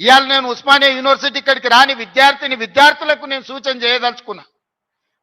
ఇవాళ నేను ఉస్మానియా యూనివర్సిటీ ఇక్కడికి రాని విద్యార్థిని విద్యార్థులకు నేను సూచన చేయదలుచుకున్నా.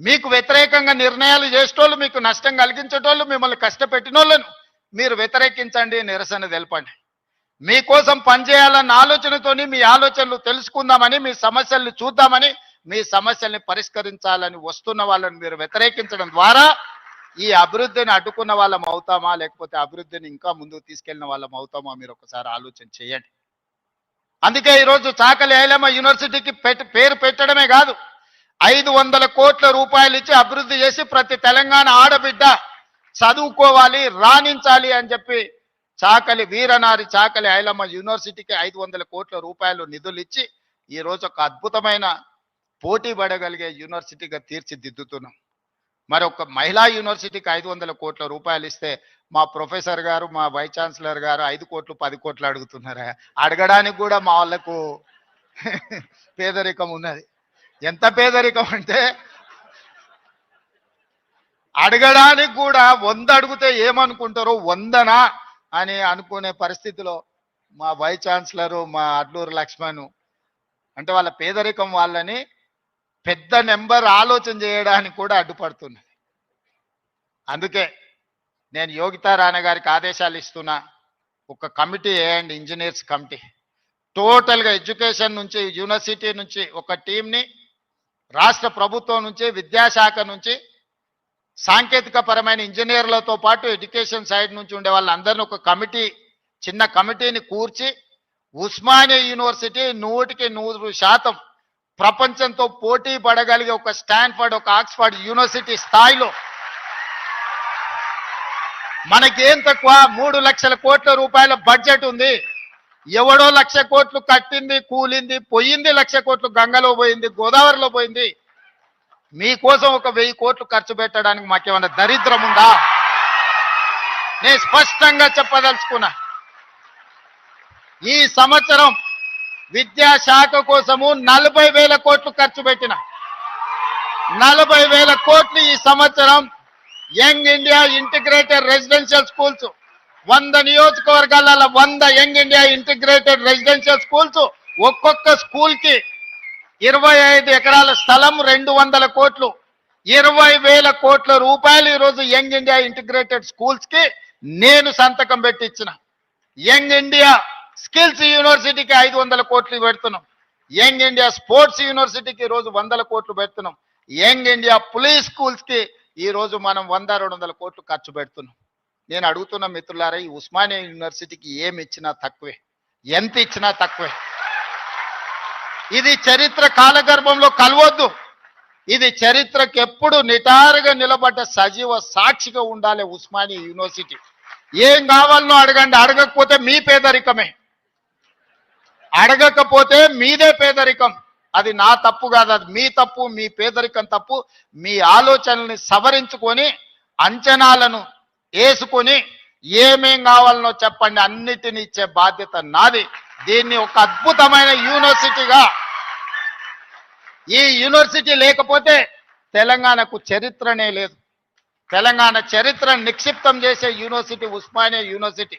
మీకు వ్యతిరేకంగా నిర్ణయాలు చేసేటోళ్ళు మీకు నష్టం కలిగించేటోళ్ళు మిమ్మల్ని కష్టపెట్టినోళ్ళను మీరు వ్యతిరేకించండి నిరసన తెలపండి. మీకోసం పనిచేయాలన్న ఆలోచనతోని మీ ఆలోచనలు తెలుసుకుందామని మీ సమస్యల్ని చూద్దామని మీ సమస్యల్ని పరిష్కరించాలని వస్తున్న వాళ్ళని మీరు వ్యతిరేకించడం ద్వారా ఈ అభివృద్ధిని అడ్డుకున్న వాళ్ళం అవుతామా లేకపోతే అభివృద్ధిని ఇంకా ముందుకు తీసుకెళ్ళిన వాళ్ళం అవుతామా మీరు ఒకసారి ఆలోచన చేయండి. అందుకే ఈరోజు చాకలి ఐలమ్మ యూనివర్సిటీకి పేరు పెట్టడమే కాదు ఐదు వందల కోట్ల రూపాయలు ఇచ్చి అభివృద్ధి చేసి ప్రతి తెలంగాణ ఆడబిడ్డ చదువుకోవాలి రాణించాలి అని చెప్పి చాకలి వీరనారి చాకలి ఐలమ్మ యూనివర్సిటీకి ఐదు వందల కోట్ల రూపాయలు నిధులు ఇచ్చి ఈ రోజు ఒక అద్భుతమైన పోటీ పడగలిగే యూనివర్సిటీగా తీర్చిదిద్దుతున్నాం. మరి ఒక మహిళా యూనివర్సిటీకి ఐదు వందల కోట్ల రూపాయలు ఇస్తే మా ప్రొఫెసర్ గారు మా వైస్ ఛాన్సలర్ గారు ఐదు కోట్లు పది కోట్లు అడుగుతున్నారు? అడగడానికి కూడా మా వాళ్ళకు పేదరికం ఉన్నది. ఎంత పేదరికం అంటే అడగడానికి కూడా వంద అడిగితే ఏమనుకుంటారో వందనా అని అనుకునే పరిస్థితిలో మా వైస్ ఛాన్సలరు మా అడ్లూరు లక్ష్మణ్ అంటే వాళ్ళ పేదరికం వాళ్ళని పెద్ద నెంబర్ ఆలోచన చేయడానికి కూడా అడ్డుపడుతున్నది. అందుకే నేను యోగితా రాణ గారికి ఆదేశాలు ఇస్తున్నా. ఒక కమిటీ వేయండి ఇంజనీర్స్ కమిటీ. టోటల్గా ఎడ్యుకేషన్ నుంచి యూనివర్సిటీ నుంచి ఒక టీంని రాష్ట్ర ప్రభుత్వం నుంచి విద్యాశాఖ నుంచి సాంకేతిక పరమైన ఇంజనీర్లతో పాటు ఎడ్యుకేషన్ సైడ్ నుంచి ఉండే వాళ్ళందరినీ ఒక కమిటీ చిన్న కమిటీని కూర్చి ఉస్మానియా యూనివర్సిటీ నూటికి నూరు శాతం ప్రపంచంతో పోటీ పడగలిగే ఒక స్టాన్ఫర్డ్ ఒక ఆక్స్ఫర్డ్ యూనివర్సిటీ స్థాయిలో మనకేం తక్కువ? మూడు లక్షల కోట్ల రూపాయల బడ్జెట్ ఉంది. ఎవడో లక్ష కోట్లు కట్టింది కూలింది పోయింది లక్ష కోట్లు గంగలో పోయింది గోదావరిలో పోయింది. మీకోసం ఒక వెయ్యి కోట్లు ఖర్చు పెట్టడానికి మాకేమన్నా దరిద్రం ఉందా? నేను స్పష్టంగా చెప్పదలుచుకున్నా. ఈ సంవత్సరం విద్యాశాఖ కోసము నలభై వేల కోట్లు ఖర్చు పెట్టిన. నలభై వేల కోట్లు ఈ సంవత్సరం young India integrated residential schools వంద నియోజకవర్గాల వంద young India integrated residential schools ఒక్కొక్క స్కూల్కి ఇరవై ఐదు ఎకరాల స్థలం రెండు వందల కోట్లు. ఇరవై వేల కోట్ల రూపాయలు ఈరోజు యంగ్ ఇండియా ఇంటిగ్రేటెడ్ స్కూల్స్కి నేను సంతకం పెట్టించిన యంగ్ ఇండియా స్కిల్స్ యూనివర్సిటీకి ఐదు వందల కోట్లు పెడుతున్నాం. యంగ్ ఇండియా స్పోర్ట్స్ యూనివర్సిటీకి రోజు వందల కోట్లు పెడుతున్నాం. యంగ్ ఇండియా పులీస్ స్కూల్స్కి ఈరోజు మనం వంద రెండు వందల కోట్లు ఖర్చు పెడుతున్నాం. నేను అడుగుతున్న మిత్రులారా ఈ ఉస్మానియా యూనివర్సిటీకి ఏమి ఇచ్చినా తక్కువే. ఎంత ఇచ్చినా తక్కువే. ఇది చరిత్ర కాలగర్భంలో కలవద్దు. ఇది చరిత్రకు ఎప్పుడు నిటారుగా నిలబడ్డ సజీవ సాక్షిగా ఉండాలి ఉస్మానియా యూనివర్సిటీ. ఏం కావాలనో అడగండి అడగకపోతే మీ పేదరికమే. అడగకపోతే మీదే పేదరికం. అది నా తప్పు కాదు అది మీ తప్పు మీ పేదరికం తప్పు. మీ ఆలోచనల్ని సవరించుకొని అంచనాలను వేసుకొని ఏమేం కావాలనో చెప్పండి అన్నిటిని ఇచ్చే బాధ్యత నాది. దీన్ని ఒక అద్భుతమైన యూనివర్సిటీగా ఈ యూనివర్సిటీ లేకపోతే తెలంగాణకు చరిత్రనే లేదు. తెలంగాణ చరిత్ర నిక్షిప్తం చేసే యూనివర్సిటీ ఉస్మానియా యూనివర్సిటీ.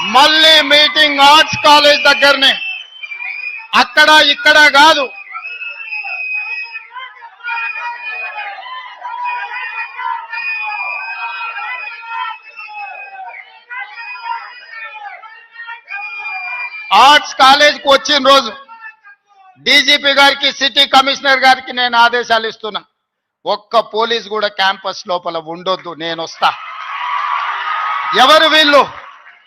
మళ్ళీ మీటింగ్ ఆర్ట్స్ కాలేజ్ దగ్గరనే. అక్కడ ఇక్కడ కాదు. ఆర్ట్స్ కాలేజ్కి వచ్చిన రోజు డీజీపీ గారికి సిటీ కమిషనర్ గారికి నేను ఆదేశాలు ఇస్తున్నా. ఒక్క పోలీస్ కూడా క్యాంపస్ లోపల ఉండొద్దు. నేను వస్తా. ఎవరు వీళ్ళు?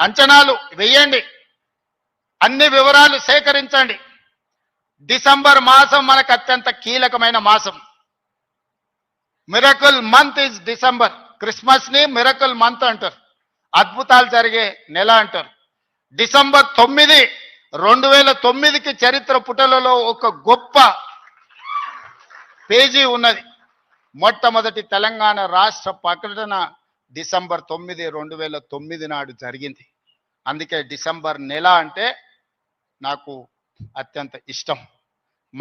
అంచనాలు వేయండి. అన్ని వివరాలు సేకరించండి. డిసెంబర్ మాసం మనకు అత్యంత కీలకమైన మాసం. Miracle month is December. క్రిస్మస్ని miracle month అంటారు. అద్భుతాలు జరిగే నెల అంటారు. డిసెంబర్ తొమ్మిది రెండు వేల తొమ్మిదికి చరిత్ర పుటలలో ఒక గొప్ప పేజీ ఉన్నది. మొట్టమొదటి తెలంగాణ రాష్ట్ర ప్రకటన డిసెంబర్ తొమ్మిది రెండు వేల తొమ్మిది నాడు జరిగింది. అందుకే డిసెంబర్ నెల అంటే నాకు అత్యంత ఇష్టం.